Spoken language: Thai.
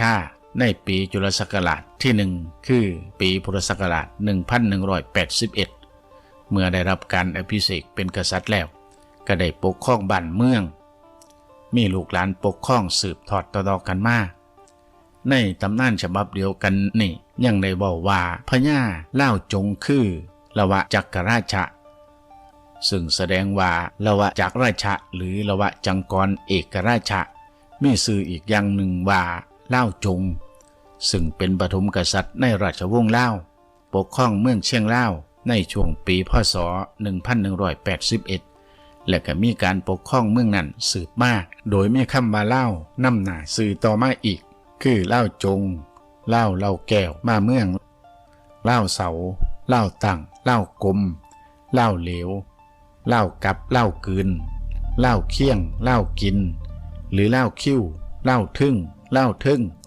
ชาในปีจุลศักราชที่หนึ่งคือปีพุทธศักราช 1181 เมื่อได้รับการอภิเษกเป็นกษัตริย์แล้ว ก็ได้ปกครองบ้านเมือง มีลูกหลานปกครองสืบทอดต่อๆกันมาในตำนานฉบับเดียวกันนี่ยังได้บอกว่าพญาเล่าจงคือละวะจักรราชะ ซึ่งแสดงว่าละวะจักรราชะหรือละวะจังกรเอกราชะมีสื่ออีกอย่างหนึ่งว่า เล่าจง ซึ่งเป็นปฐมกษัตริย์ในราชวงศ์เล่า ปกครองเมืองเชียงเล่าในช่วงปีพศ 1181 และก็มีการปกครองเมืองนั้นสืบมาโดยไมีคำว่าเล่านำหน้าสื่อต่อมาอีก คือเล่าจง เล่าเล่าแก้วมาเมือง เล่าเสา เล่าตั้งเล่ากลม เล่าเหลว เล่ากับเล่ากืน เล่าเคี่ยง เล่ากิน หรือเล่าคิ้ว เล่าทึ่ง เล่าทึ่ง